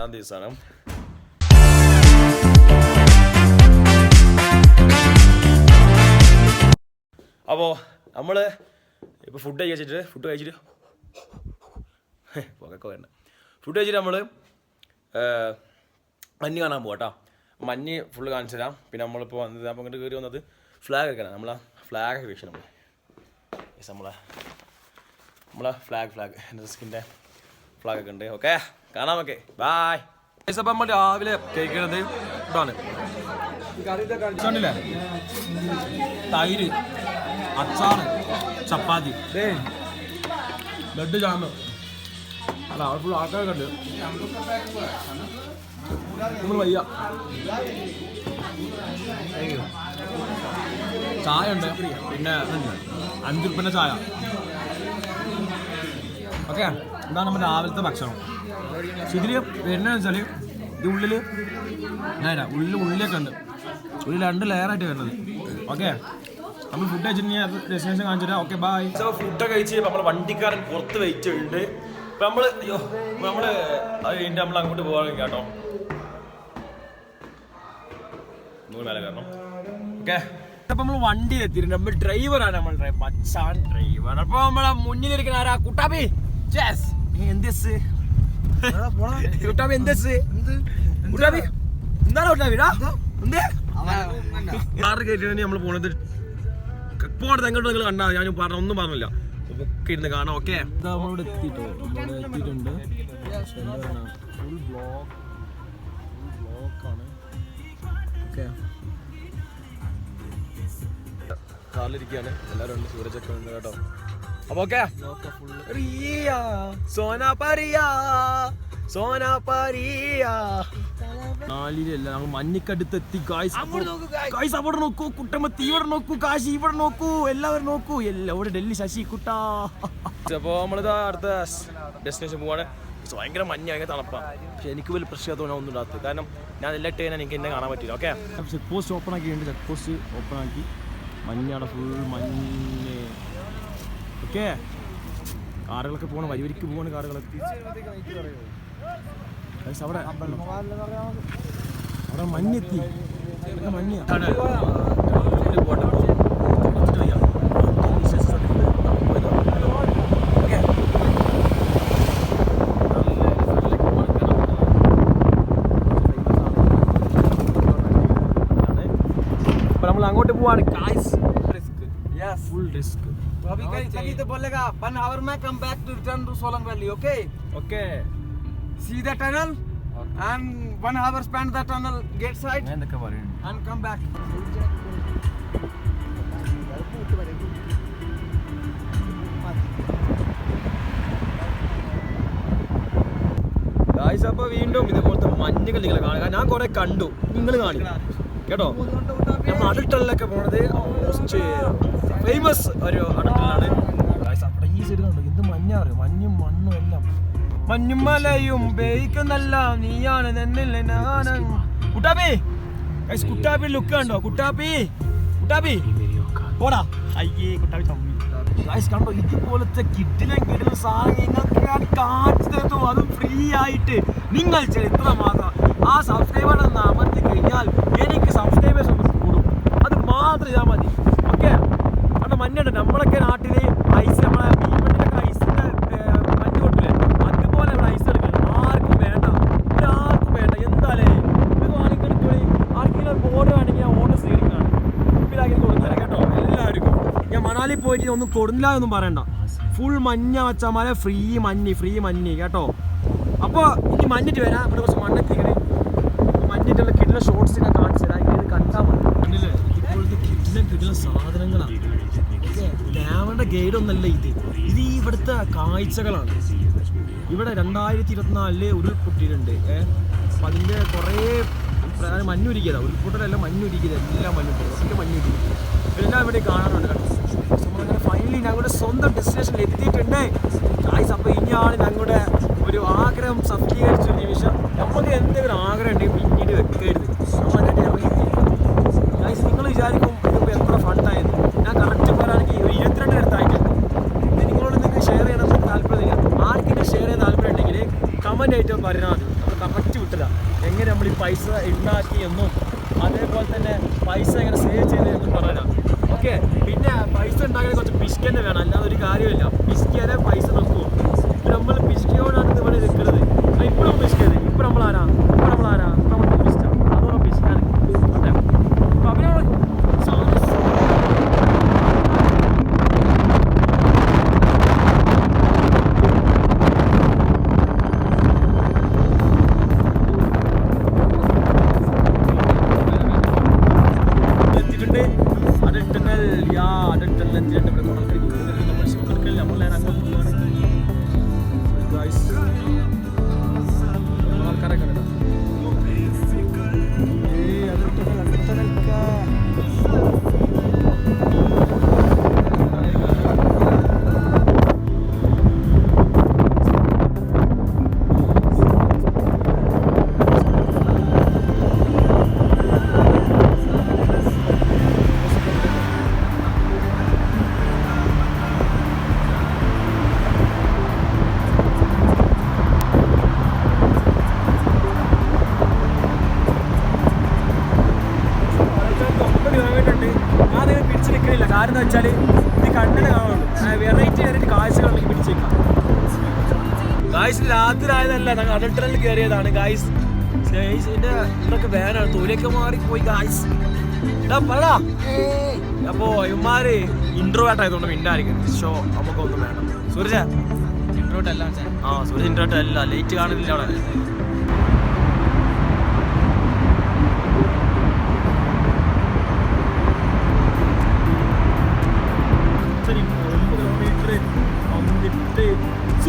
അഞ്ചാം ദിവസമാണ് അപ്പോൾ നമ്മൾ ഇപ്പോൾ ഫുഡ് കഴിച്ചിട്ട് ഫുഡ് കഴിച്ചിട്ട്. പുകയൊക്കെ വേണ്ട ഫുഡ് കഴിച്ചിട്ട് നമ്മൾ മഞ്ഞ് കാണാൻ പോകാം കേട്ടോ മഞ്ഞ് ഫുള്ള് കാണിച്ചു തരാം. പിന്നെ നമ്മളിപ്പോൾ വന്നത് അപ്പോൾ ഇങ്ങോട്ട് കയറി വന്നത് ഫ്ലാഗ് വെക്കണം നമ്മളെ ഫ്ലാഗ് ഒക്കെ വീശണം നമ്മൾ നമ്മളെ നമ്മളെ ഫ്ലാഗ് ഫ്ലാഗ് എന്റെ റിസ്കിന്റെ ഫ്ലാഗ് ഒക്കെ ഉണ്ട്. ഓക്കെ കാണാം ഓക്കെ ബായ് അപ്പം നമ്മൾ രാവിലെ കഴിക്കുന്നത് ഇതാണ്. കണ്ടില്ലേ തൈര് അച്ചാറ് ചപ്പാത്തി. ബ്ലഡ് ജാമ് അല്ല അവിടെ ഫുൾ ആൾക്കാരൊക്കെ ഉണ്ട്. നമ്മൾ വയ്യ. ചായ ഉണ്ട്. പിന്നെ അഞ്ചുപ്പിന്റെ ചായ. ഓക്കെ ഇതാണ് നമ്മുടെ രാവിലത്തെ ഭക്ഷണം. പക്ഷെ ഇതിൽ വരുന്നതെന്ന് വെച്ചാൽ ഇത് ഉള്ളിൽ ഞാനാ ഉള്ളിൽ ഉള്ളിലൊക്കെ ഉണ്ട്. ഉള്ളിൽ രണ്ട് ലെയറായിട്ട് വരുന്നത്. ഓക്കെ നമ്മൾ ഫുഡ് കഴിച്ചിട്ടുണ്ടെങ്കിൽ ഡെസ്റ്റിനേഷൻ കാണിച്ചിട്ട് ഓക്കെ ബൈ സോ ഫുഡ് കഴിച്ച് നമ്മൾ വണ്ടിക്കാരൻ പുറത്ത് വെച്ചിട്ടുണ്ട് ഇപ്പം നമ്മൾ അയ്യോ നമ്മൾ അത് കഴിഞ്ഞിട്ട് നമ്മൾ അങ്ങോട്ട് പോകാൻ കേട്ടോ. വണ്ടി എത്തിയിട്ടുണ്ട്. നമ്മൾ ഡ്രൈവറാണ് നമ്മൾ മച്ചാൻ ഡ്രൈവർ അപ്പൊ നമ്മളെ മുന്നിലിരിക്കുന്ന ആരാ? കുട്ടാബി ചെസ് എന്തെസ്? കുട്ടാബി എന്തെസ്? കുട്ടാബി എന്താണ് കുട്ടാബിടാ എന്തേ കാറ് കയറ്റി നമ്മൾ പോണത്. പോണത് എങ്ങോട്ട് നിങ്ങൾ കണ്ടാ? ഞാൻ പറഞ്ഞ ഒന്നും പറഞ്ഞില്ല. ഒക്കെ ഇരുന്ന് കാണാം ഓക്കെ? നമ്മളിവിടെ എത്തിയിട്ടോ. നമ്മളിവിടെ എത്തിയിട്ടുണ്ട്. Full block. ഫുൾ ബ്ലോക്കാണ്. ഓക്കെ. കാറിലിരിക്കുകയാണ്. എല്ലാവരും ഉണ്ട്. സൂരജൊക്കെ ഉണ്ട് കേട്ടോ. അപ്പൊ ഓക്കെ. സോന പരിയ സോന പരിയ. നാലിലല്ല ഗായ്സ് അവിടെ നോക്കൂ ഇവിടെ നോക്കൂ കാശി ഇവിടെ നോക്കൂ എല്ലാവരും നോക്കൂ. എല്ലാവരും ഡൽഹി ശശി കുട്ടാ. അപ്പോൾ നമ്മളിതാ അടുത്ത ഡെസ്റ്റിനേഷൻ പോവാണ്. പക്ഷെ ഭയങ്കര മഞ്ഞ ഭയങ്കര തണുപ്പാണ് പക്ഷെ എനിക്ക് വലിയ ഒന്നും ഇടാത്തത്. കാരണം ഞാൻ എല്ലാം ഇട്ട് എനിക്ക് എന്നെ കാണാൻ പറ്റില്ല ഓക്കെ ചെക്ക് പോസ്റ്റ് ഓപ്പൺ ആക്കിയിട്ടുണ്ട് ചെക്ക് പോസ്റ്റ് ഓപ്പൺ ആക്കി. മഞ്ഞാണ് ഫുൾ മഞ്ഞ്. ഓക്കെ. കാറുകളൊക്കെ പോകണം വരി വരിക്ക് പോകണ കാറുകളൊക്കെ അവിടെ അവിടെ മഞ്ഞെത്തി നമ്മൾ അങ്ങോട്ട് പോവാണ്. Yes. ഫുൾ റിസ്ക് तो अभी कहीं कभी तो बोलेगा वन आवर में come back to return to Solang valley okay okay see the tunnel and one hour spend the tunnel gate side ഞാൻ എന്തൊക്കെ പറയുന്നു and come back ഗായ്സ് അപ്പൊ വീണ്ടും ഇതുപോലത്തെ മഞ്ഞുകൾ നിങ്ങൾ കാണുക ഞാൻ കുറെ കണ്ടു നിങ്ങൾ കാണുക കേട്ടോ നമ്മൾ അടട്ടലിലൊക്കെ പോണത് മോസ്റ്റ് ഫേമസ് ഒരു ഗായ്സ് അവിടെ ഈ സൈഡ് കണ്ടോ? എന്ത് മഞ്ഞ അറിയോ? മഞ്ഞും മണ്ണും എല്ലാം. മഞ്ഞും മലയും ബേക്കുന്നല്ല നീയാണ് നന്നില്ല ഞാനാണ് കുട്ടാപ്പി! കുട്ടാപ്പി ലുക്ക് കണ്ടോ? കുട്ടാപ്പി! കുട്ടാപ്പി! പോടാ. അയ്യേ കുട്ടാപ്പി തമ്മി ഗായ്സ് കണ്ടോ? ഇതുപോലത്തെ കിഡിലും കിഡിലും സാധനം ഞാൻ കാണിച്ചു തരുന്നു. അതും ഫ്രീ ആയിട്ട്. നിങ്ങൾ ചരിത്രം മാത്രം ആ സബ്സ്ക്രൈബർ എന്ന് അമർത്തി കഴിഞ്ഞാൽ എനിക്ക് സബ്സ്ക്രൈബേഴ്സ് കൂടും. അത് മാത്രം ഇതാ മതി. മഞ്ഞുണ്ട് നമ്മളൊക്കെ നാട്ടിൽ ഐസ് നമ്മളെ അതുപോലെ ആർക്കും വേണ്ട. വേണ്ട. എന്താലേ? ബോർഡ് കേട്ടോ? എല്ലാവർക്കും. ഞാൻ മണാലി പോയിട്ട് ഒന്നും കൊടുന്നില്ല എന്നും പറയണ്ട. ഫുൾ മഞ്ഞ വെച്ചാൽ മല ഫ്രീ മഞ്ഞ് ഫ്രീ മഞ്ഞ്. കേട്ടോ? അപ്പോൾ ഇനി മഞ്ഞിട്ട് വരാം. ഇവിടെ കുറച്ച് മണ്ണെത്തിക്കണേ മഞ്ഞിട്ടുള്ള കിട്ടുന്ന ഷോർട്സ് ഞാൻ കാണിച്ചു തരാം ഇത് കണ്ടാൽ മതി കണ്ടില്ലേ ഇപ്പോഴത്തെ കിട്ടുന്ന കിട്ടുന്ന സാധനങ്ങളാണ് ക്യാമറയുടെ ഗൈഡ് ഒന്നല്ല ഇത്. ഇത് ഇവിടുത്തെ കാഴ്ചകളാണ്. ഇവിടെ രണ്ടായിരത്തി ഇരുപത്തിനാലിൽ ഉരുൾപൊട്ടിയിട്ടുണ്ട്. ഏഹ് അപ്പം അതിന്റെ കുറേ പ്രധാന മഞ്ഞുരുക്കിയതാ ഉരുൾപൊട്ടലല്ല മഞ്ഞുരുക്കിയത് എല്ലാം മഞ്ഞുരുക്കിയത് ഒക്കെ മഞ്ഞുരുക്കി എല്ലാം ഇവിടെ കാണാറുണ്ട് കേട്ടോ ഫൈനലി ഞങ്ങളുടെ സ്വന്തം ഡെസ്റ്റിനേഷനിൽ എത്തിയിട്ടുണ്ട്. ഗായ്സ് അപ്പോൾ ഇനിയാണ് ഞങ്ങളുടെ ഒരു ആഗ്രഹം സഫലീകരിച്ച നിമിഷം. നമുക്ക് എന്തെങ്കിലും ആഗ്രഹം ഉണ്ടെങ്കിൽ വെച്ചാൽ ഇത് കണ്ണിന് കാണുള്ളൂ വെറൈറ്റി വെറൈറ്റി പിടിച്ച് പിടിച്ചേക്കാം. ഗായ്സ് രാത്രി ആയതല്ല ഞങ്ങൾ അടൽട്ടറിൽ കയറിയതാണ് ഗായ്സ് ഗായ്സിന്റെ ഇതൊക്കെ വേനാണ് തൊലിയൊക്കെ മാറിപ്പോയി ഗായ്സ് പറടാ. അപ്പോ ഇവന്മാര് ഇൻട്രോവേർട്ട് ആയതുകൊണ്ട് മിണ്ടായിരിക്കും. ഷോ നമുക്കൊന്നും വേണം സൂരജ? ഇൻട്രോട്ട് ആ സൂരജ് ഇൻട്രോട്ടല്ല അല്ല. ലൈറ്റ് കാണുന്നില്ല അവിടെ.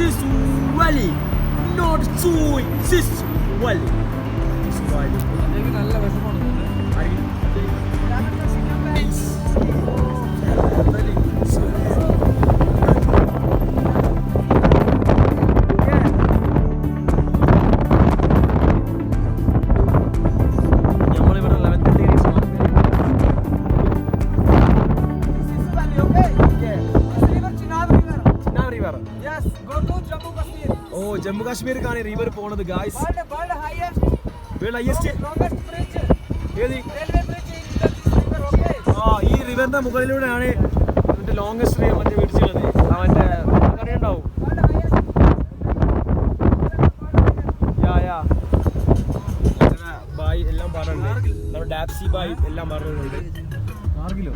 സിസുവലി നോട്ട് സൂയ് സിസുവലി സിസുവലി നല്ല വിഷമമാണ് Jammu കാശ്മീർക്കാണ് റിവർ പോണത് ഗായ്സ് വേൾഡ് ഹയസ്റ്റ് ഏത്? ആ ഈ റിവറിന്റെ മുകളിലൂടെയാണ് മറ്റേ ലോങ്സ്റ്റ് മറ്റേ പിടിച്ചിരുന്നത്. ആ മറ്റേ അറിയുണ്ടാവും ബായ് എല്ലാം പറഞ്ഞിട്ടുണ്ട് നമ്മുടെ ഡാപ്സി ബായ് എല്ലാം പറഞ്ഞിട്ടുണ്ട് കാർഗിലോ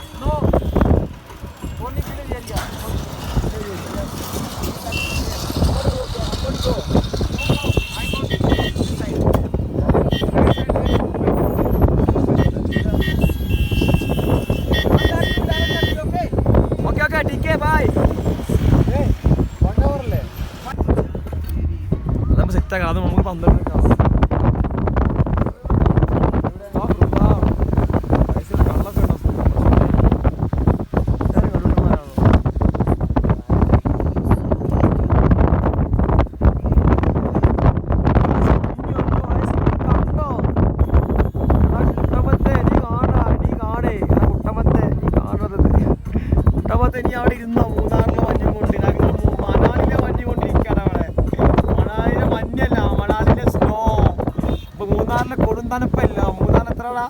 മൂന്നാറിലെ കൊടുന്തണുപ്പല്ല മൂന്നാർ എത്രടാ?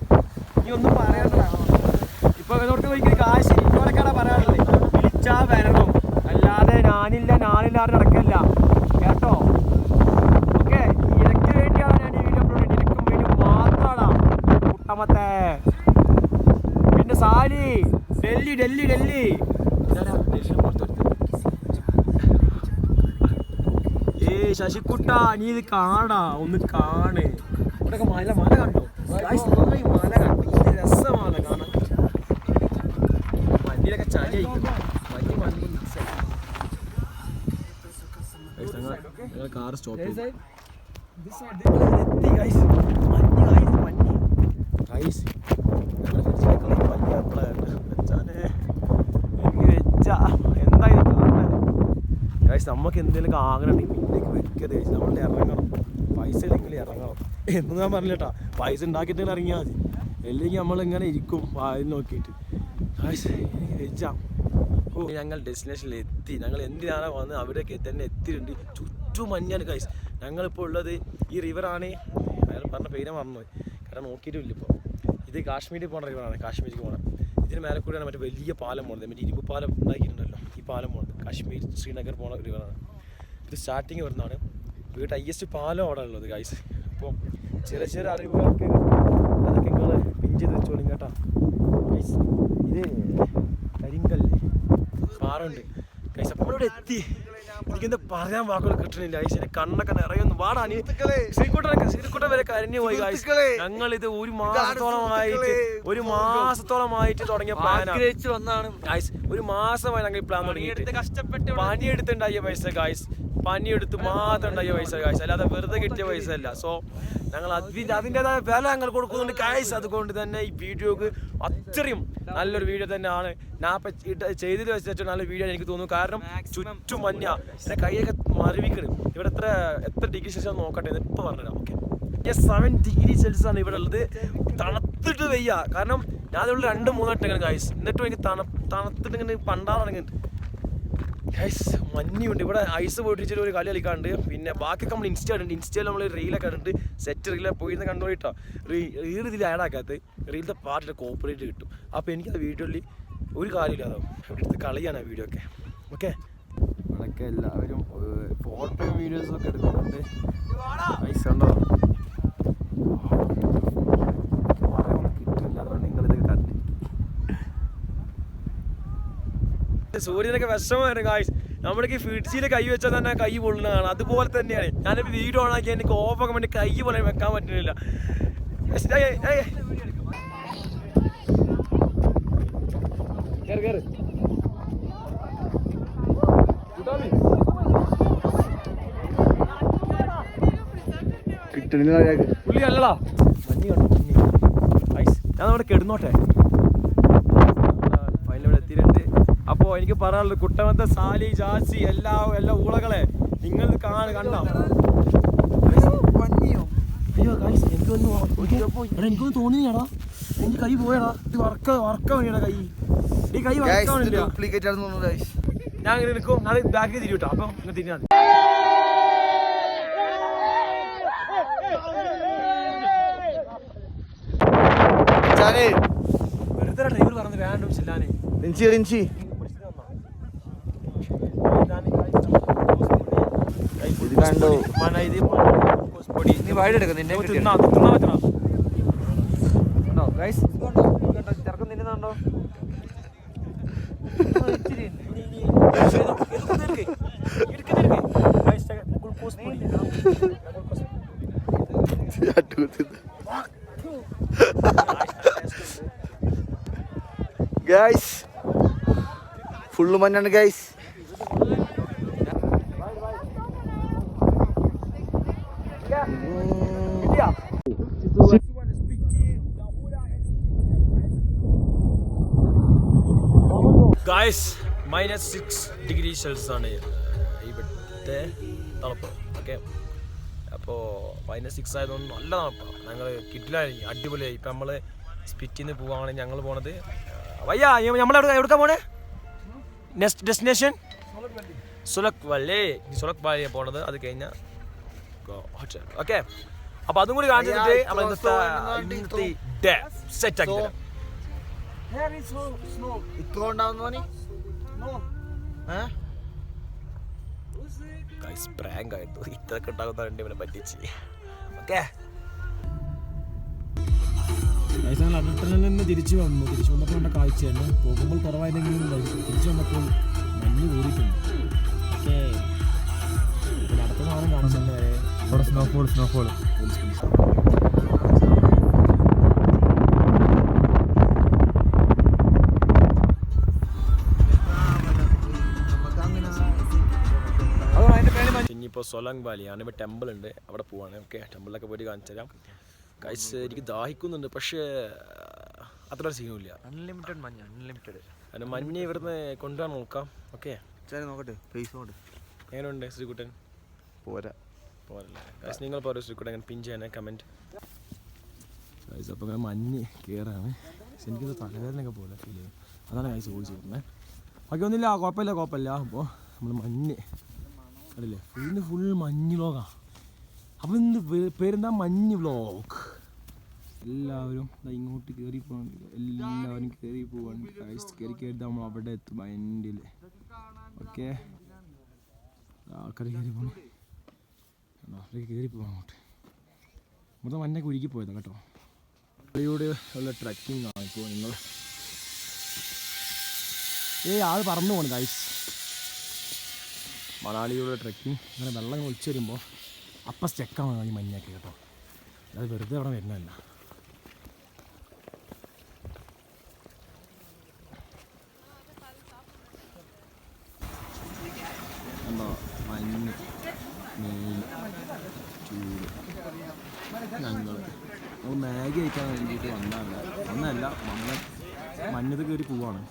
നീ ഒന്നും പറയണ്ട ഇപ്പൊ ഇതോട്ട് പോയി കാശ് ഇന്നോടൊക്കെയാണ് പറയാനുള്ളത്? വിളിച്ചാ വരണം. അല്ലാതെ ഞാനില്ല ഞാനില്ലാതെ നടക്കില്ല. കേട്ടോ? ഓക്കെ ഇരക്ക് വേണ്ടിയാണ് ഞാൻ ഈ വീഡിയോ അപ്ലോഡ് നിനക്കും വേണ്ടി മാത്രമാണ് കുട്ടമത്തെ പിന്നെ സാലി ഡൽഹി ഡൽഹി ഡൽഹി. ശശിക്കുട്ട നീ ഇത് കാണാ ഒന്ന് കാണ്. ഇവിടെയൊക്കെ മല മല കണ്ടോ? നന്നായി മല കണ്ടോ? ഇത് രസമാണ് കാണാൻ. വണ്ടിയിലൊക്കെ ചളി വണ്ടി ഞങ്ങൾ- കാർ സ്റ്റോപ്പ്. എത്തി വെച്ചാ. എന്താ ഇത് നമുക്ക് എന്തെങ്കിലും ആഗ്രഹം പിന്നേക്ക് വെക്കരുത്. നമ്മൾ ഇറങ്ങണം. പൈസ ഇല്ലെങ്കിൽ ഇറങ്ങണം. എന്ന് ഞാൻ പറഞ്ഞിട്ടാ പൈസ ഉണ്ടാക്കിയിട്ട് ഇറങ്ങിയാൽ മതി. അല്ലെങ്കിൽ നമ്മൾ ഇങ്ങനെ ഇരിക്കും വായിൽ നോക്കിയിട്ട്. ഓ. ഞങ്ങൾ ഡെസ്റ്റിനേഷനിൽ എത്തി. ഞങ്ങൾ എന്തിനാണ് വന്ന് അവിടേക്ക് തന്നെ എത്തിയിട്ടുണ്ട്? ചുറ്റും മഞ്ഞാണ് കൈസ് ഞങ്ങളിപ്പോൾ ഉള്ളത് ഈ റിവറാണ് അയാൾ പറഞ്ഞ പേര് മറന്നുപോയി. കാരണം നോക്കിയിട്ടില്ല ഇപ്പോൾ ഇത് കാശ്മീരിൽ പോകുന്ന റിവറാണ് കാശ്മീരിക്ക് പോകണം ഇതിന് മേലെ കൂടെയാണ് മറ്റേ വലിയ പാലം പോകുന്നത് മറ്റേ ഇരുമ്പ് പാലം ഉണ്ടാക്കിയിട്ടുണ്ടല്ലോ. ഈ പാലം പോകുന്നത് കാശ്മീർ ശ്രീനഗർ പോകുന്ന റിവറാണ് ഇത് സ്റ്റാർട്ടിങ് വരുന്നതാണ്. വീട്ടിൽ ഹയസ്റ്റ് പാലം അവിടെ ഉള്ളത് ഗൈസ് അപ്പോൾ ചെറിയ ചെറിയ അറിവുകളൊക്കെ അതൊക്കെ നിങ്ങൾ പിൻ ചെയ്ത് വെച്ചോളും കേട്ടോ. ഇത് കരിങ്കല്ല്. പാറുണ്ട് അപ്പോൾ ഇവിടെ എത്തി. എനിക്കെന്താ പറയാൻ വാക്കുകൾ കിട്ടണില്ല. ഐസ് എന്റെ കണ്ണൊക്കെ നിറയുന്നു വാടാ നീ ശ്രീകുട്ടനൊക്കെ ശ്രീകുട്ടൻ വരെ കരഞ്ഞു പോയി ഗൈസ് ഞങ്ങൾ ഇത് ഒരു മാസത്തോളമായിട്ട് ഒരു മാസത്തോളമായിട്ട് തുടങ്ങിയ പ്ലാൻ ആഗ്രഹിച്ചു വന്നാണ്. ഗൈസ് ഒരു മാസമായി ഞങ്ങൾ ഈ പ്ലാൻ തുടങ്ങിയിട്ട്. കഷ്ടപ്പെട്ട് പണിയെടുത്തുണ്ടായ പൈസ ഗായ്സ് പണിയെടുത്ത് മാത്രം ഉണ്ടായ പൈസ കാഴ്ച അല്ലാതെ വെറുതെ കിട്ടിയ പൈസ അല്ല. സോ ഞങ്ങൾ അതിന്റെ അതിന്റെതായ വില ഞങ്ങൾ കൊടുക്കുന്നുണ്ട് കാഴ്ച അതുകൊണ്ട് തന്നെ ഈ വീഡിയോക്ക് അത്രയും നല്ലൊരു വീഡിയോ തന്നെയാണ്. ഞാൻ ചെയ്തത് വെച്ചിട്ട് നല്ല വീഡിയോ എനിക്ക് തോന്നുന്നു. കാരണം ചുറ്റും മഞ്ഞ. എന്റെ കൈയൊക്കെ മറിവിക്കണം ഇവിടെ എത്ര എത്ര ഡിഗ്രി സെൽഷ്യസ് നോക്കട്ടെ എന്ന് ഇപ്പം പറഞ്ഞുതരാം. ഓക്കെ സെവൻ ഡിഗ്രി സെൽഷ്യസ് ആണ് ഇവിടെ ഉള്ളത്. തണുത്തിട്ട് വയ്യ കാരണം ഞാൻ ഇവിടെ രണ്ട് മൂന്നെട്ടെങ്കിലും ഗായ്സ് എന്നിട്ടും എനിക്ക് തണു തണുത്തിട്ട് ഇങ്ങനെ ഗൈസ് മഞ്ഞുണ്ട്. ഇവിടെ ഐസ് പൊട്ടിച്ചിട്ട് ഒരു കളി കളിക്കാണ്ട് പിന്നെ ബാക്കിയൊക്കെ നമ്മൾ ഇൻസ്റ്റ ഉണ്ട് ഇൻസ്റ്റയിൽ നമ്മൾ റീലൊക്കെ ഇട്ടിട്ട് സെറ്റ് റീലൊക്കെ പോയിരുന്ന് കണ്ടുപോയിട്ടോ റീൽ ഇതിൽ ആഡാക്കാത്ത റീലിന്റെ പാർട്ടിന്റെ കോപ്പറേറ്റ് കിട്ടും. അപ്പോൾ എനിക്കത് വീഡിയോയിൽ ഒരു കാര്യമില്ലാതാവും ഇവിടെ എടുത്ത് കളിയാണ് ആ വീഡിയോ ഒക്കെ. ഓക്കെ അതൊക്കെ എല്ലാവരും ഫോട്ടോയും വീഡിയോസും ഒക്കെ എടുക്കുന്നുണ്ട്. പൈസ ഉണ്ടോ കിട്ടില്ല അതുകൊണ്ട് നിങ്ങളിതൊക്കെ കണ്ടു സൂര്യനൊക്കെ വിഷമമായിരുന്നു കാഴ്ച നമ്മുടെ ഫിഡ്സിയിൽ കൈ വെച്ചാൽ തന്നെ കൈ പൊള്ളുന്നതാണ്. അതുപോലെ തന്നെയാണ്. ഞാനിപ്പോൾ വീഡിയോ ഓൺ ആക്കി എനിക്ക് ഓഫ് ആക്കാൻ വേണ്ടി കൈ പോലെ വെക്കാൻ പറ്റുന്നില്ല. പുള്ളി അല്ലടാ മഞ്ഞ് കണ്ടു? മഞ്ഞ്. ഞാൻ അവിടെ കിടന്നോട്ടെ ഫൈനൽ എത്തിയിട്ടുണ്ട് അപ്പോൾ എനിക്ക് പറയാനുള്ളത് കുട്ടമത്തെ സാലി ജാസി എല്ലാ എല്ലാ ഊളകളെ നിങ്ങൾ കാണു കണ്ടോ? അയ്യോ എനിക്കൊന്ന് തോന്നിയാടാ എനിക്ക് കൈ പോയടാ. ഇത് കൈ. ഈ കൈ ഡ്യൂപ്ലിക്കേറ്റ് ആണെന്ന് തോന്നുന്നു. ഞാൻ ഇങ്ങനെ നിൽക്കും. അത് ബാക്കിൽ തിരിയൂട്ടോ അപ്പം ഇങ്ങനെ തിരിഞ്ഞാൽ മതി. വെറുതെ ഡ്രൈവർ പറഞ്ഞു വേണ്ട ചെല്ലാനേ. റിൻസി റിൻസി. ഇത് കണ്ടോ? നീ വൈഡ് എടുക്ക നിന്റെ ഉണ്ടോ ഗൈസ് ചെറുക്കം തിന്നുന്നുണ്ടോ guys full മഞ്ഞാണ് guys guys minus six degree Celsius ആണ് ഇവിടുത്തെ തണുപ്പ്. ഓക്കെ അപ്പോൾ മൈനസ് സിക്സ് ആയതുകൊണ്ട് നല്ല തണുപ്പാണ് ഞങ്ങൾ കിട്ടില്ലായിരിക്കും അടിപൊളിയായി ഇപ്പം നമ്മൾ സ്പിറ്റിൽ നിന്ന് പോവുകയാണെങ്കിൽ ഞങ്ങൾ പോണത്. വയ്യ. നമ്മളെവിടെ എവിടെക്കാ പോണേ? നെക്സ്റ്റ് ഡെസ്റ്റിനേഷൻ സുലക് വല്ലേ സുലക് വാലിയെ പോണത്. അത് കഴിഞ്ഞാൽ ഹോട്ടൽ ഓക്കെ അപ്പൊ അതും കൂടി കാണിച്ചിട്ട് നമ്മൾ ഇന്നത്തെ ഇന്നത്തെ ഡേ സെറ്റ് ആക്കി തരാം ഇത്ര ഉണ്ടാവുന്ന പ്രാങ്ക് ആയിരുന്നു ഇത്രയൊക്കെ ഉണ്ടാകുന്ന രണ്ട് ഇവനെ പറ്റിച്ച്. ഓക്കെ. അടട്ടലിൽ നിന്ന് തിരിച്ചു വന്നു. തിരിച്ചു വന്നപ്പോൾ കണ്ട കാഴ്ചയാണ് പോകുമ്പോൾ കുറവായില്ലെങ്കിലും തിരിച്ചു വന്നപ്പോൾ മഞ്ഞ് കൂടിയിട്ടുണ്ട് ഓക്കെ. അടുത്ത സാധനം കാണിച്ചിട്ടുണ്ട് സ്നോഫോൾ സ്നോഫോൾ ഇപ്പോൾ സൊലങ് വാലിയാണ് ഇപ്പോൾ ടെമ്പിൾ ഉണ്ട് അവിടെ പോവാണ്. ഓക്കെ ടെമ്പിളിലൊക്കെ പോയിട്ട് കാണിച്ചു തരാം. കൈസ് എനിക്ക് ദാഹിക്കുന്നുണ്ട് പക്ഷേ അത്ര സീനില്ല അൺലിമിറ്റഡ് മഞ്ഞ അൺലിമിറ്റഡ് അതിന് മഞ്ഞ ഇവിടുന്ന് കൊണ്ടുപോകാൻ നോക്കാം. ഓക്കെ. ചേട്ടൻ നോക്കട്ടെ പൈസ കൊണ്ട് എങ്ങനെയുണ്ട് ശ്രീകുട്ടൻ? പോരാ. പോരല്ലേ. നിങ്ങൾ പോരാ ശ്രീകുട്ടൻ അങ്ങനെ പിൻ ചെയ്യാനേ കമന്റ് ഗൈസ് അപ്പോൾ ഇങ്ങനെ മഞ്ഞ് കയറാണ് പക്ഷെ എനിക്കിത് തലവേദനയൊക്കെ പോലെ ഫീൽ ചെയ്യും. അതാണ് ഗൈസ് ചോദിച്ചു വരുന്നത് ബാക്കി ഒന്നുമില്ല കുഴപ്പമില്ല കുഴപ്പമില്ല. അപ്പോൾ നമ്മൾ മഞ്ഞ് അറിയില്ലേ ഫുള്ള് ഫുൾ മഞ്ഞ് വ്ലോഗാണ് അപ്പോൾ ഇന്ന് പേരെന്താ? മഞ്ഞ് വ്ലോഗ് എല്ലാവരും ഇങ്ങോട്ട് കയറി പോകണം എല്ലാവരും കയറി പോവാണ് കഴിച്ച് കയറി കയറി നമ്മൾ അവിടെ എത്തും മൈൻഡിൽ ഓക്കെ? ആൾക്കാർ കയറി പോകണം അവർക്ക് കയറി പോകാം അങ്ങോട്ട്. മൊത്തം മഞ്ഞൊക്കെ ഉരുക്കി പോയതാണ് കേട്ടോ. ഇവിടെ ഉള്ള ട്രക്കിംഗ് ആണ് ഇപ്പോൾ നിങ്ങൾ ഏയ് ആൾ പറന്നു പോകണം ഗൈസ് മണാലിയുടെ ട്രക്കിങ് അങ്ങനെ വെള്ളം ഒളിച്ചു വരുമ്പോൾ അപ്പം സ്റ്റെക്കാണ് ഈ മഞ്ഞൊക്കെ കേട്ടോ. അത് വെറുതെ അവിടെ വരുന്നതല്ല. മാഗി കഴിക്കാൻ വേണ്ടിയിട്ട് വന്നതല്ല. ഒന്നല്ല നമ്മൾ മഞ്ഞത് കയറി പോവാണ്.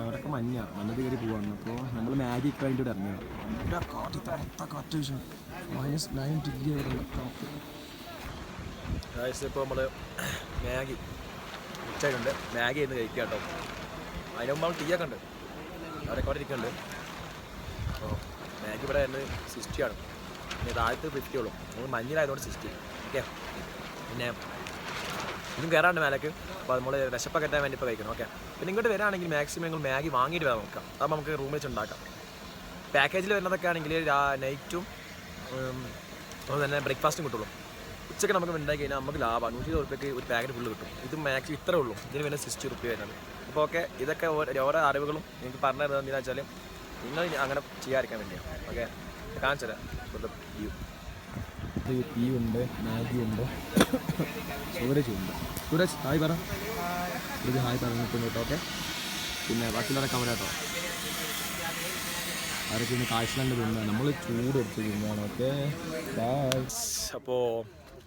അവരൊക്കെ മഞ്ഞ. മഞ്ഞത്ത് കയറി പോവാണ്. അപ്പോൾ നമ്മൾ മാഗി കഴിഞ്ഞിട്ട് വേണ്ടിയിട്ട് ഇറങ്ങുക നല്ല കാറ്റ് തണുത്ത കാറ്റ് വീശും മൈനസ് നയൻ ഡിഗ്രി വരെ ഇപ്പോൾ നമ്മൾ മാഗി ഉച്ചയുണ്ട് മാഗി എന്ന് കഴിക്കുക കേട്ടോ അതിന് മുമ്പ് നമ്മൾ ടീയൊക്കെ ഉണ്ട്. അവരൊക്കെ അവിടെ ഇരിക്കുന്നുണ്ട്. അപ്പോൾ മാഗി ഇവിടെ ഉണ്ട് സിസ്റ്റിയാണ് പിന്നെ താഴത്ത് ഫിഫ്റ്റി ഉള്ളൂ. നമ്മൾ മഞ്ഞിലായതുകൊണ്ട് സിക്സ്റ്റി ഓക്കെ പിന്നെ ഇതും കയറാണ്ട് മേലേക്ക്. അപ്പോൾ നമ്മൾ കെട്ടാൻ വേണ്ടി ഇപ്പോൾ കഴിക്കണം. ഓക്കെ പിന്നെ ഇങ്ങോട്ട് വരാണെങ്കിൽ മാക്സിമം നിങ്ങൾ മാഗി വാങ്ങിയിട്ട് വരാൻ നോക്കാം അപ്പോൾ നമുക്ക് റൂമിൽ വെച്ച് ഉണ്ടാക്കാം. പാക്കേജിൽ വരുന്നതൊക്കെ ആണെങ്കിൽ നൈറ്റും അതുപോലെ തന്നെ ബ്രേക്ക്ഫാസ്റ്റും കിട്ടുള്ളൂ. ഉച്ചയ്ക്ക് നമുക്ക് ഉണ്ടാക്കി കഴിഞ്ഞാൽ നമുക്ക് ലാഭമാണ്. നൂറ്റി ഇരുപത് റുപ്യക്ക് ഒരു പാക്കറ്റ് ഫുള്ള് കിട്ടും. ഇത് മാക്സിമം ഇത്രേ ഉള്ളൂ. ഇതിന് പിന്നെ സിക്സ്റ്റി റുപ്യ വരുന്നത്. അപ്പോൾ ഓക്കെ ഇതൊക്കെ ഓരോ അറിവുകളും നിങ്ങൾക്ക് പറഞ്ഞു തരുന്നത് എന്താണെന്ന് വെച്ചാൽ നിങ്ങൾ അങ്ങനെ ചെയ്യാതിരിക്കാൻ വേണ്ടിയാണ്. ഓക്കെ കാണിച്ചു തരാം. വ്യൂ ടീ ഉണ്ട് മാഗി ഉണ്ട് സൂരജ് ഉണ്ട്. സൂരജ് ഹായ് പറ. സൂരജ് ഹായ് പറഞ്ഞിട്ടുണ്ട് കേട്ടോ ഓക്കെ? പിന്നെ ബാക്കിയുള്ളവരെ കമല കേട്ടോ. അവരൊക്കെ ഇന്ന് തിന്നാണ് നമ്മൾ ചൂട് എടുത്ത് തിന്നാണ് ഓക്കെ? അപ്പോൾ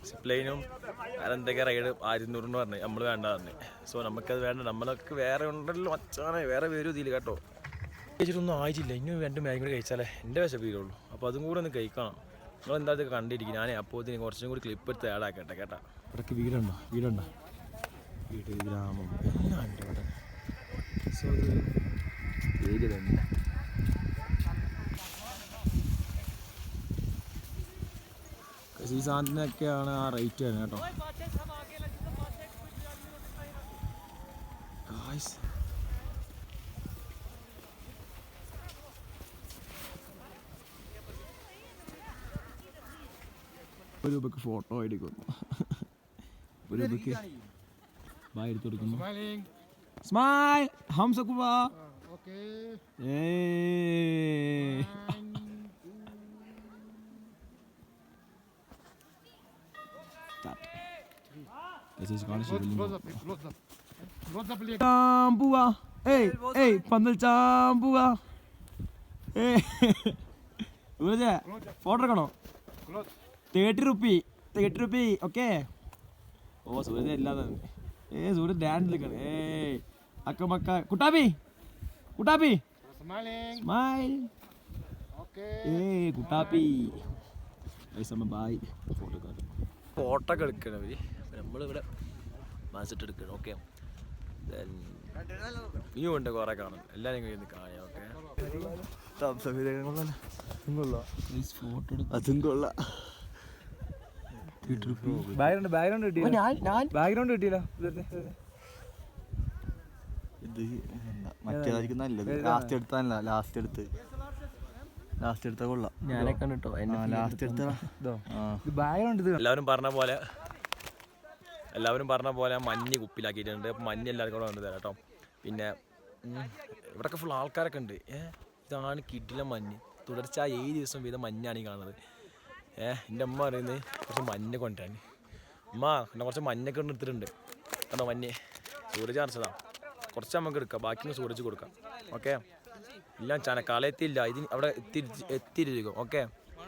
സിപ്ലൈനും അതെന്തൊക്കെ റൈഡ് ആയിരുന്നൂറിന് പറഞ്ഞു നമ്മൾ വേണ്ട പറഞ്ഞു. സോ നമുക്കത് വേണ്ട നമ്മളൊക്കെ വേറെ ഉണ്ടല്ലോ മച്ചാനെ വേറെ വരും ഇതിൽ കേട്ടോ. കഴിച്ചിട്ടൊന്നും ആയിട്ടില്ല ഇനി രണ്ട് മാഗി കൂടി കഴിച്ചാലേ എന്റെ വിശപ്പ് തീരുള്ളൂ. അപ്പോൾ അതും കൂടെ ഒന്ന് കഴിക്കണം. നിങ്ങൾ എന്താ ഇതൊക്കെ കണ്ടിരിക്കും ഞാൻ അപ്പോൾ ഇതിന് കുറച്ചും കൂടി ക്ലിപ്പ് എടുത്ത് ആടാക്കട്ടെ കേട്ടാ. ഇവിടേക്ക് വീടുണ്ടോ വീടുണ്ടോ. വീട് ഗ്രാമം. എല്ലാം ഉണ്ട് ഇവിടെ സോ ഏരിയ തന്നെ. ഈ സാധനത്തിനൊക്കെയാണ് ആ റേറ്റ് വരുന്നത് കേട്ടോ. ഒരു രൂപക്ക് ഫോട്ടോ എടുക്കുന്നു ഒരു രൂപക്ക് ബായ് എടുത്തു കൊടുക്കുന്നു. സ്മൈൽ ഹം സക്കുബ Okay. ഏയ് Start. This is Ganesh Close, Shivalinga. close up, close up. Close up, ഏയ് ഏയ് പന്തൽ ചാമ്പുവ ഏയ് ഫോട്ടോ എടുക്കണോ. Thirty rupee thirty rupee okay ഓ സൂര്യ ഇല്ലാതെ. ഏ സൂര്യ ഡാൻസ് എടുക്കണം ഏ അക്ക മക്ക കുട്ടാപ്പി. കുട്ടാപ്പി. സ്മൈൽ ഏ കുട്ടാപ്പി. ബായ് ഫോട്ടോ ഫോട്ടോ ഒക്കെ എടുക്കണം അവർ നമ്മളിവിടെ മനസ്സിട്ട് എടുക്കണം ഓക്കെ ഇനിയും ഉണ്ട് കുറെ കാണാൻ. എല്ലാവരും കഴിഞ്ഞ് കാണാം ഓക്കെ അതും കൊള്ളാം. ബാക്ക്ഗ്രൗണ്ട് ബാക്ക്ഗ്രൗണ്ട് കിട്ടിയില്ല. ബാക്ക്ഗ്രൗണ്ട് കിട്ടിയില്ല. ഇത് എന്താ, മറ്റേതായിരിക്കും നല്ലത്. ലാസ്റ്റ് എടുത്താനല്ല ലാസ്റ്റ് എടുത്ത്. ലാസ്റ്റ് എടുത്ത കൊള്ളാം. ഞാനെ കണ്ടിട്ടോ? ലാസ്റ്റ് ബാക്ക്ഗ്രൗണ്ട് എല്ലാവരും പറഞ്ഞ പോലെ എല്ലാവരും പറഞ്ഞ പോലെ മഞ്ഞ് കുപ്പിലാക്കിയിട്ടുണ്ട് അപ്പം മഞ്ഞ് എല്ലാവർക്കും കൂടെ വന്നു തരാം കേട്ടോ പിന്നെ ഇവിടെയൊക്കെ ഫുൾ ആൾക്കാരൊക്കെ ഉണ്ട്. ഏഹ് ഇതാണ് കിഡിലെ മഞ്ഞ്. തുടർച്ചയായി ഏഴ് ദിവസം വീതം മഞ്ഞാണ് ഈ കാണുന്നത്. ഏ എന്റെ അമ്മ പറയുന്നത് കുറച്ച് മഞ്ഞ കൊണ്ടാണ് അമ്മ എന്നെ കുറച്ച് മഞ്ഞൊക്കെ എടുത്തിട്ടുണ്ട്. കണ്ടോ മഞ്ഞ്. സൂരജ് അറിച്ചതാ കുറച്ച് നമുക്ക് എടുക്കാം. ബാക്കി സൂരജ് കൊടുക്കാം. ഓക്കെ? ഇല്ല ചനക്കാലം എത്തിയില്ല. ഇതിന് അവിടെ എത്തി എത്തിയിരിക്കും. ഓക്കെ?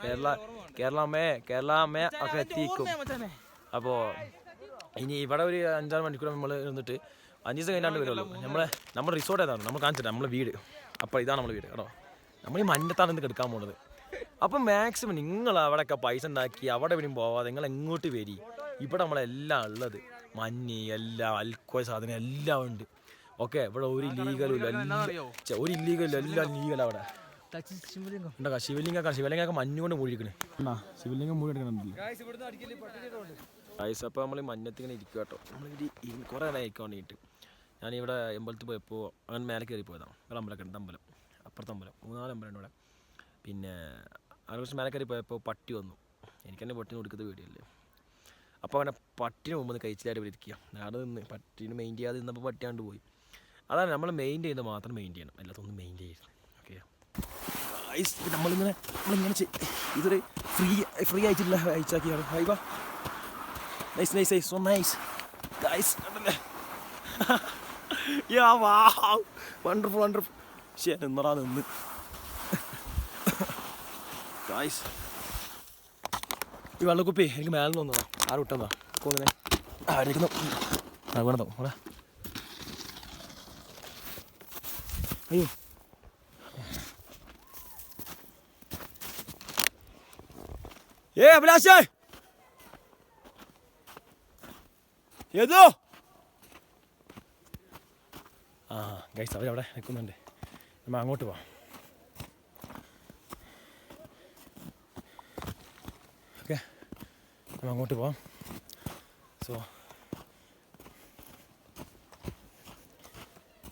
കേരള കേരളമേ കേരളമേ ഒക്കെ എത്തിക്കും അപ്പോൾ ഇനി ഇവിടെ ഒരു അഞ്ചാറ് മണിക്കൂർ നമ്മൾ നിന്നിട്ട് അഞ്ച് ദിവസം കഴിഞ്ഞാണ്ട് വരുമല്ലോ നമ്മളെ നമ്മുടെ റിസോർട്ട് ഏതാണ്? നമ്മൾ കാണിച്ചിട്ട് നമ്മളെ വീട്. അപ്പോൾ ഇതാണ് നമ്മൾ വീട് കേട്ടോ. നമ്മൾ ഈ മഞ്ഞത്താണ് ഇന്ന് എടുക്കാൻ പോകുന്നത് അപ്പം മാക്സിമം നിങ്ങൾ അവിടെയൊക്കെ പൈസ ഉണ്ടാക്കി അവിടെ വരും പോവാതെ നിങ്ങൾ എങ്ങോട്ട് വരി? ഇവിടെ നമ്മളെല്ലാം ഉള്ളത് മഞ്ഞ് എല്ലാം അൽക്കോ സാധനം എല്ലാം ഉണ്ട്. ഓക്കെ ഇവിടെ ഒരു ഇല്ലീഗലും ഇല്ല ഒരു ഇല്ലീഗലും എല്ലാം ലീഗലാണ് അവിടെ. ഉണ്ടാ ശിവലിംഗ. ശിവലിംഗൊക്കെ മഞ്ഞ് കൊണ്ട് മൂടിയിരിക്കണേ. എന്നാ ശിവലിംഗം മൂടി എടുക്കണമെന്നില്ല ഗൈസ് അപ്പോൾ നമ്മൾ മഞ്ഞത്തിങ്ങനെ ഇരിക്കുക കേട്ടോ നമ്മളിങ്ങനെ കുറേ നേരം ഇരിക്കാൻ വേണ്ടിയിട്ട് ഞാനിവിടെ അമ്പലത്തിൽ പോയപ്പോൾ അങ്ങനെ മേലെ കയറി പോയതാണ് ഒരു അമ്പലമൊക്കെ ഉണ്ട് അമ്പലം. അപ്പുറത്തെ അമ്പലം. മൂന്നാൽ അമ്പലം ഉണ്ട് ഇവിടെ. പിന്നെ അതിനെ കുറച്ച് മേലെ കയറി പോയപ്പോൾ പട്ടി വന്നു. എനിക്ക് തന്നെ പട്ടിനെ കൊടുക്കുന്ന വീഡിയോല്ലേ അപ്പോൾ അങ്ങനെ പട്ടിന് മുമ്പ് കഴിച്ചിലായിട്ട് ഇവിടെ ഇരിക്കുക. അവിടെ നിന്ന് പട്ടിന് മെയിൻ ചെയ്യാതെ നിന്നപ്പോൾ പട്ടിയാണ്ട് പോയി. അതാണ് നമ്മൾ മെയിൻ ചെയ്യുന്നത് മാത്രം മെയിൻ ചെയ്യണം. അല്ലാത്തൊന്നും മെയിൻ ചെയ്യരുത്. ഓക്കെ നമ്മളിങ്ങനെ നമ്മളിങ്ങനെ ഇതൊരു ഫ്രീ ഫ്രീ ആയിട്ടുള്ള അയച്ചാക്കിയാണ് ഹൈ വാ. Nice nice nice so nice guys യാ വാ വണ്ടർഫുൾ വണ്ടർഫുൾ ശരി നിന്നറാ നിന്ന്. ഗൈസ് ഈ വെള്ളക്കുപ്പി എനിക്ക് മേലെ നിന്ന് വന്നതാ. ആരും വിട്ടതാ കോന്നിനെ ആയിരിക്കുന്നു ആ വേണതോ അവിടെ അയ്യോ. ഏ അഭിലാഷേ. ഏതോ? ആ ഗൈസ് അവരവിടെ നിൽക്കുന്നുണ്ട്. നമ്മൾ അങ്ങോട്ട് പോവാം. നമ്മൾ അങ്ങോട്ട് പോവാം സോ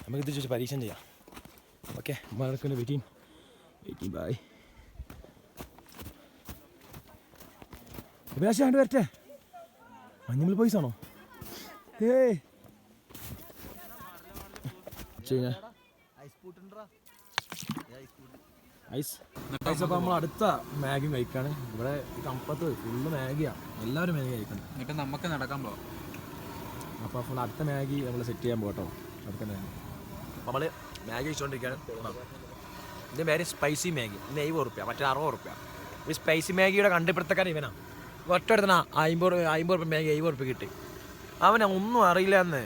നമുക്ക് ഇത് ചോദിച്ച് പരീക്ഷ ചെയ്യാം ഓക്കെ നടക്കുന്ന വെയിറ്റിംഗ് വെയിറ്റിംഗ് ബായ് അഭിലാഷ് അങ്ങോട്ട് വരട്ടെ മഞ്ഞുമൽ പൈസ ആണോ കഴിഞ്ഞാൽ ഐസ് ഐസ് അപ്പോൾ നമ്മൾ അടുത്ത മാഗി കഴിക്കാണ്. ഇവിടെ കമ്പത്ത് ഫുള്ള് മാഗിയാണ് എല്ലാവരും മാഗി കഴിക്കണം. എന്നിട്ട് നമുക്ക് നടക്കാൻ പോവാം. അപ്പോൾ ഫുൾ അടുത്ത മാഗി നമ്മൾ സെറ്റ് ചെയ്യാൻ പോകട്ടോ അടുത്ത മാഗി. നമ്മൾ മാഗി കഴിച്ചുകൊണ്ടിരിക്കുകയാണ് ഇതിന്റെ പേര് സ്പൈസി മാഗി. ഇന്ന് എഴുപത് റുപ്യ മറ്റേ അറുപത് റുപ്യ ഈ സ്പൈസി മാഗിയുടെ കണ്ടുപിടുത്തക്കാരൻ ഇവനാ. ഒറ്റ എടുത്തണ അമ്പത് രൂപ അമ്പത് റുപ്യ മാഗി എഴുപത് റുപ്യ കിട്ടി. അവനെ ഒന്നും അറിയില്ല എന്ന്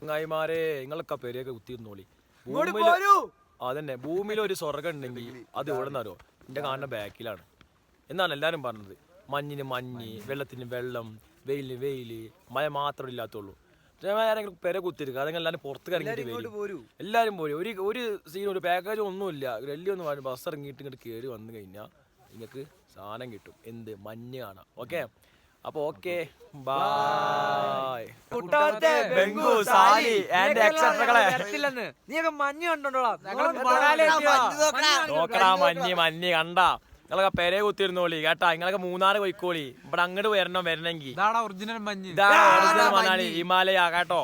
ചങ്ങായിമാരെ നിങ്ങളൊക്കെ കുത്തി കുത്തിയിരുന്നോളി. അതന്നെ ഭൂമിയിൽ ഒരു സ്വർഗം ഉണ്ടെങ്കിൽ അത് എവിടെ നിന്നോ എന്റെ കാണുന്ന ബാക്കിലാണ്. എന്നാണ് എല്ലാരും പറഞ്ഞത്. മഞ്ഞിന് മഞ്ഞ് വെള്ളത്തിന് വെള്ളം വെയിലിന് വെയിൽ മഴ മാത്രമേ ഇല്ലാത്തുള്ളൂ. ആരെങ്കിലും പെര കുത്തിരിക്കുക അതെങ്കിൽ എല്ലാവരും പുറത്ത് ഇറങ്ങിയിട്ട് വരും. എല്ലാവരും പോരും. ഒരു ഒരു സീൻ ഒരു പാക്കേജ് ഒന്നുമില്ല. വലിയ ഒന്ന് പറഞ്ഞു ബസ് ഇറങ്ങിയിട്ട് ഇങ്ങോട്ട് കയറി വന്നു കഴിഞ്ഞാൽ നിങ്ങൾക്ക് സാധനം കിട്ടും. എന്ത്? മഞ്ഞ് കാണാം. ഓക്കെ അപ്പൊ ഓക്കെ. ബായ്. ബൈ ബെങ്കു സാലി ആൻഡ് എക്സെട്രകളെ നീയൊക്കെ മഞ്ഞ് കണ്ടോളാം. നോക്കടാ. മഞ്ഞ് മഞ്ഞ് കണ്ട. നിങ്ങളൊക്കെ പെരെ കുത്തിരുന്നോളി കേട്ടാ? നിങ്ങളൊക്കെ മൂന്നാറ് പോയിക്കോളി. ഇവിടെ അങ്ങോട്ട് വരണം വരണമെങ്കിൽ ഇതാടാ ഒറിജിനൽ മഞ്ഞ്. ഇതാണ് ഹിമാലയ കേട്ടോ?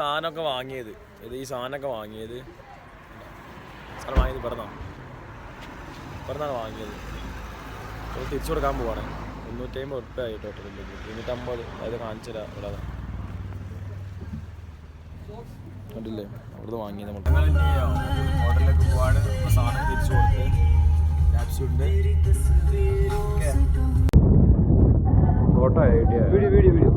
സാധനമൊക്കെ വാങ്ങിയത്. ഇത് ഈ സാധനമൊക്കെ വാങ്ങിയത്. സാധനം വാങ്ങിയത് ഇവിടുന്നാണ് പിറന്നാണ് വാങ്ങിയത്. അത് തിരിച്ചു കൊടുക്കാൻ പോവാണ്. മുന്നൂറ്റി അമ്പത് ഉറുപ്പ്യ ആയി ടോട്ടൽ ഇരുന്നൂറ്റമ്പത് അതായത് കാണിച്ചു തരാം ഇവിടെ. കണ്ടില്ലേ? അവിടുന്ന് വാങ്ങിയത് നമ്മൾ ഹോട്ടലിലേക്ക് പോവാണ്. സാധനം തിരിച്ചു കൊടുത്ത് ക്യാപ്സ്യൂളിന്റെ ഫോട്ടോ വീഡിയോ വീഡിയോ വീഡിയോ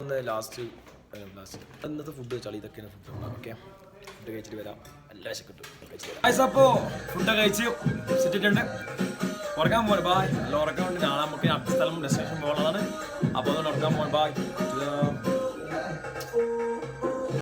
ഒന്ന് ലാസ്റ്റ് ലാസ്റ്റ് ഇന്നത്തെ ഫുഡ് വെച്ചാൽ ഇതൊക്കെയാണ് ഫുഡ് ഓക്കെ. ഫുഡ് കഴിച്ചിട്ട് വരാം. എല്ലാ കിട്ടും അപ്പോൾ ഫുഡ് കഴിച്ച് സെറ്റിട്ടുണ്ട് ഉറക്കാൻ പോകാൻ ബായ് നല്ല ഉറക്കം നാളെ നമുക്ക് അടുത്ത സ്ഥലം ഡെസ്റ്റിനേഷൻ പോകുന്നതാണ് അപ്പോൾ അതുകൊണ്ട് ഉറക്കാൻ പോകാൻ ബായ്